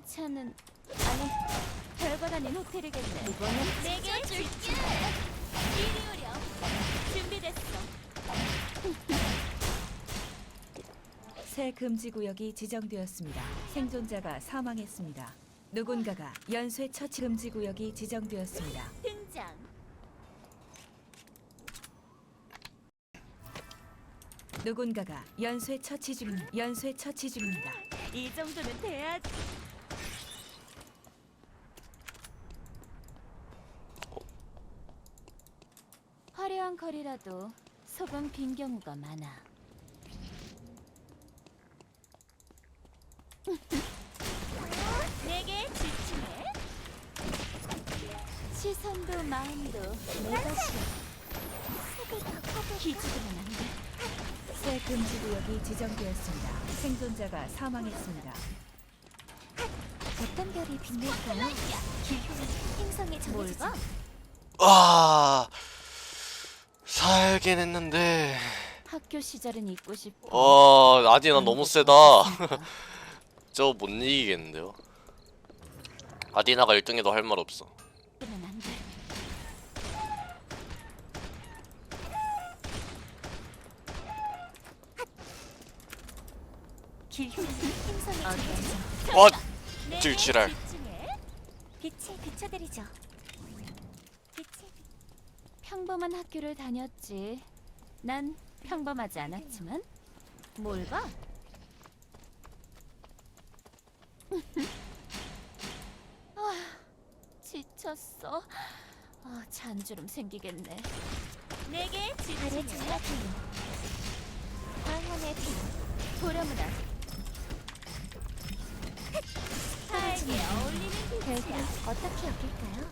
괜찮은 아니 별것 아닌 호텔이겠네. 이번엔 내게 줄게. 이리 오렴. 준비됐어. 새 금지 구역이 지정되었습니다. 생존자가 사망했습니다. 누군가가 연쇄 처치 금지 구역이 지정되었습니다. 등장. 누군가가 연쇄 처치 중 연쇄 처치 중입니다. 이 정도는 돼야지. 화려한 거리라도 속은 빈 경우가 많아. 내게 집중해. 시선도 마음도 내 것이야. 기죽으면 안 돼. 새 금지 구역이 지정되었습니다. 생존자가 사망했습니다. 어떤 별이 빛날까요? 행성의 뭘 봐? 아 살긴 했는데 학교 시절은 잊고 싶어. 어 아디나 그런 너무 세다. 저 못 이기겠는데요 아디나가 1등해도 할 말 없어 그러면 안 돼. 기후는 행성의 어떤 와 내게 찔찔할. 집중해. 빛이 비춰드리죠. 평범한 학교를 다녔지. 난 평범하지 않았지만 뭘 봐? 지쳤어. 아, 잔주름 생기겠네. 내게 달의 집중해. 전략이 광원의 빛 보려무다. 나에게 어울리는 빛이야. 어떻게 여길까요?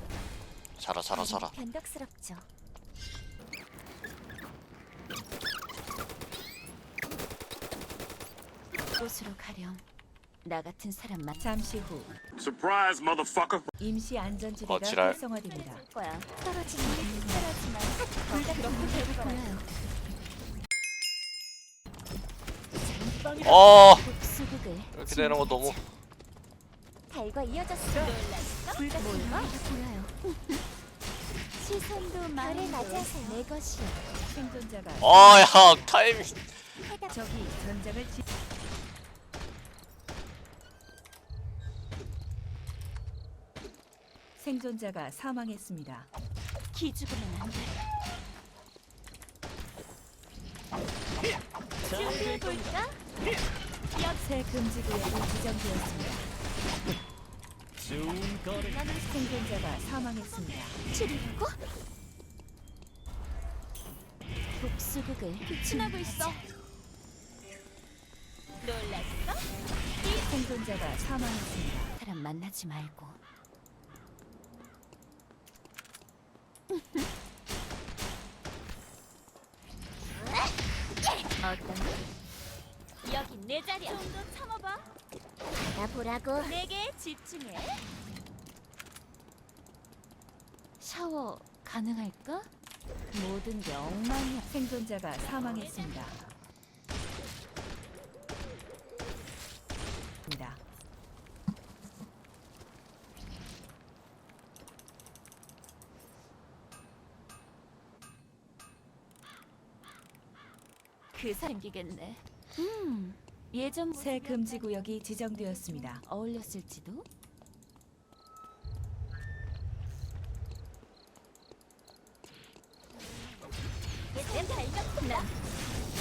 살아 살아 살아 변덕스럽죠. 곳으로 가렴. 나 같은 사람만 잠시 후 Surprise, motherfucker. 임시 안전지대가 어, 지랄. 활성화됩니다. 거야. 둘다 그렇게. 어 복수극을 이렇게 되는 거 너무 달과 이어졌어. 놀랐어? 둘다. 시선도 별을 마음도 맞이하세요. 내 것이야. 생존자가 아 야 타이밍 적이 전장을 지... 생존자가 사망했습니다. 기죽으면 안 돼. 준비해 볼까? 새 금지 구역이 지정되었습니다. 생존자가 사망했습니다. 치리고 복수극을 피침하고 있어. 놀랐어? 생존자가 사망했습니다. 사람 만나지 말고. 어떤? 여기 내 자리야. 좀 더 참아봐. 나 보라고. 내게 집중해. 샤워 가능할까? 모든 게 엉망이야. 생존자가 사망했습니다. 그 생기겠네. 음, 예전 새 금지 구역이 지정되었습니다. 어울렸을지도. 내 발명 난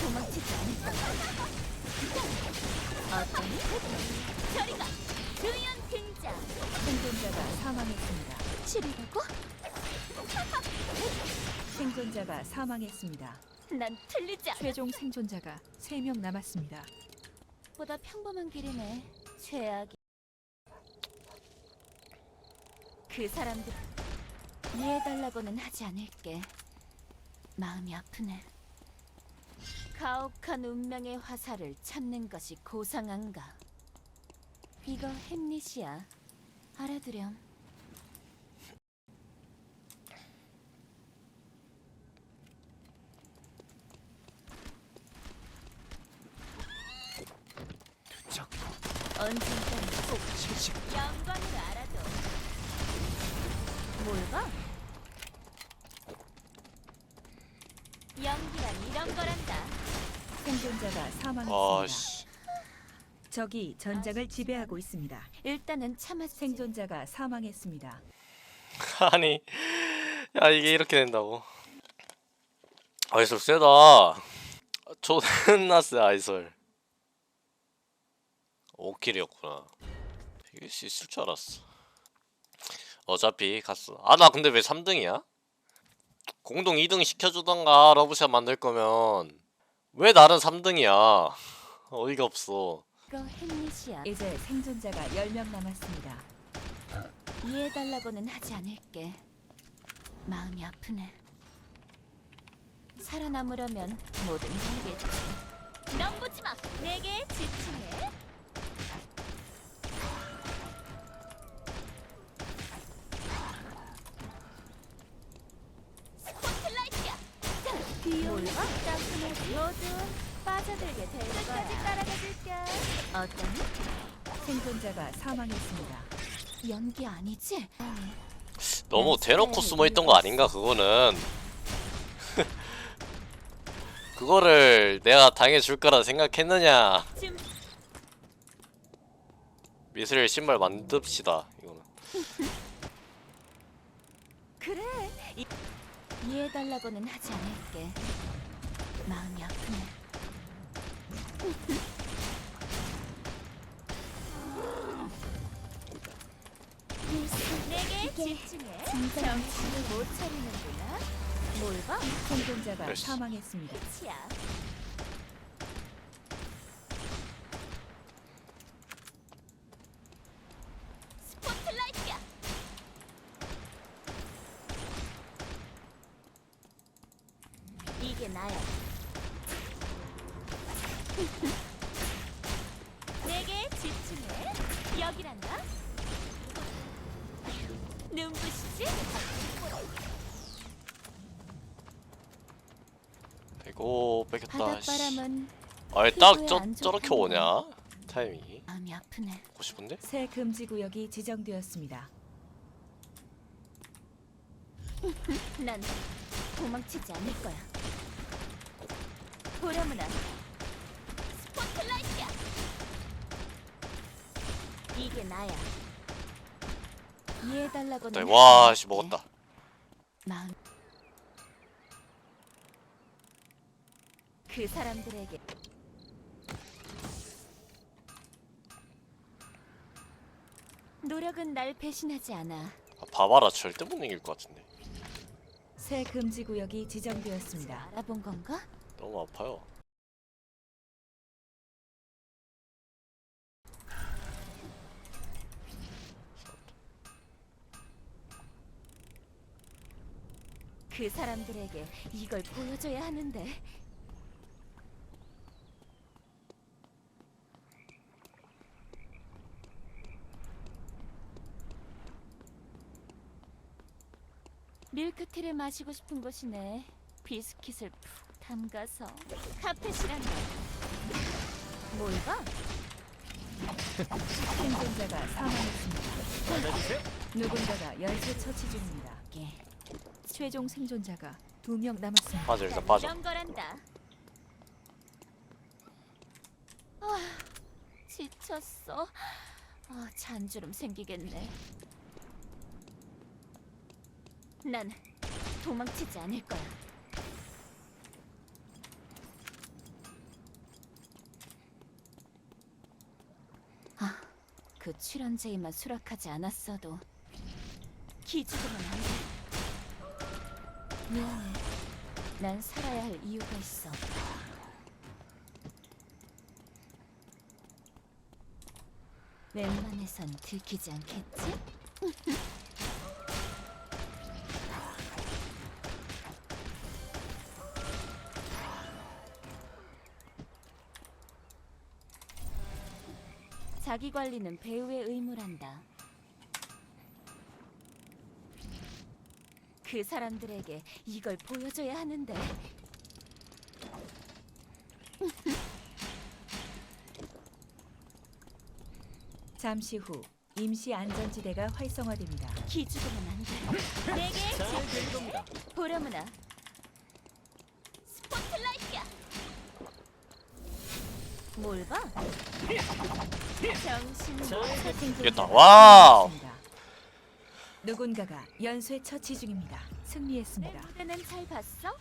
도망치지 않을. 어떠니? 저리가 조연 등장. 생존자가 사망했습니다. 치리라고? 생존자가 사망했습니다. 난 틀리지 않아. 최종 생존자가 3명 남았습니다. 보다 평범한 길이네. 최악이. 그 사람들 이해달라고는 하지 않을게. 마음이 아프네. 가혹한 운명의 화살을 참는 것이 고상한가? 이거 햄릿이야. 알아두렴. 언젠간 꼭 영광으로 알아도 뭘 봐? 연기란 이런 거란다. 생존자가 사망했습니다. 아씨 적이 전장을 지배하고 있습니다. 일단은 참았지. 생존자가 사망했습니다. 아니 야 이게 이렇게 된다고 아이솔 세다 존나스 아이솔 5킬이었구나 이길 수 있을 줄 알았어 어차피 갔어 아 나 근데 왜 3등이야? 공동 2등 시켜주던가 러브샷 만들 거면 왜 나는 3등이야 어이가 없어. 이제 생존자가 10명 남았습니다. 이해해달라고는 하지 않을게. 마음이 아프네. 살아남으려면 뭐든 해야겠지. 넘보지 마. 내게 집중해. 스포트라이트야. 비 올라. 모두 빠져들게 될 거야. 끝까지 따라가줄게. 어떠니? 생존자가 사망했습니다. 연기 아니지? 너무 대놓고 숨어있던 거 아닌가 그거는 그거를 내가 당해줄 거라 생각했느냐 좀 미술 신발 만듭시다 이거는 그래. 이... 이해해달라고는 하지 않을게. 마음이 아프네. 내게 집중해. 정신을 못 차리는구나. 뭘 봐? 생존자가 됐어. 사망했습니다. 끝이야. 이 게 나야. 내게 집중해. 여기란다. 눈부시지? 뺏겼다 씨. 바닷바람은 아니 딱 피부에 저, 안 저렇게 오냐 타이밍이 마음이 아프네. 보고 싶은데? 새 금지 구역이 지정되었습니다. 난 도망치지 않을 거야. 보라문아, 스포트라이트야. 이게 나야. 이해해달라고는 네, 하지 와, 씨 않을게. 먹었다. 마음. 그 사람들에게 노력은 날 배신하지 않아. 아, 봐봐라 절대 못 이길 것 같은데 새 금지 구역이 지정되었습니다. 알아본 건가? 너무 아파요. 그 사람들에게 이걸 보여줘야 하는데. 밀크티를 마시고 싶은 곳이네. 비스킷을 푹 담가서 카펫이란다 뭘 봐? 생존자가 사망했습니다. 누군가가 연쇄 처치 중입니다. 이게 최종 생존자가 두 명 남았습니다. 빠져 일단 빠져 이런 거란다 아 지쳤어 아 잔주름 생기겠네 난 도망치지 않을 거야 그 출연제의만 수락하지 않았어도 기죽으면 안 돼. 미안해. 난 살아야 할 이유가 있어. 웬만해선 들키지 않겠지? 자기 관리는 배우의 의무란다. 그 사람들에게 이걸 보여줘야 하는데 잠시 후 임시 안전지대가 활성화됩니다. 기죽으면 안 돼. 내게 잘될 겁니다. 보려무나. 스포트라이트야. 뭘 봐? 이겼다. 게 와우. 누군가가 연쇄 처치 중입니다. 내 승리했습니다. 무대는 잘 봤어?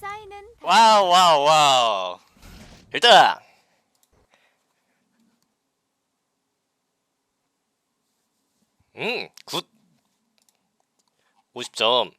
사인은 다 와우 와우 와우. 일단 음, 굿. 50점.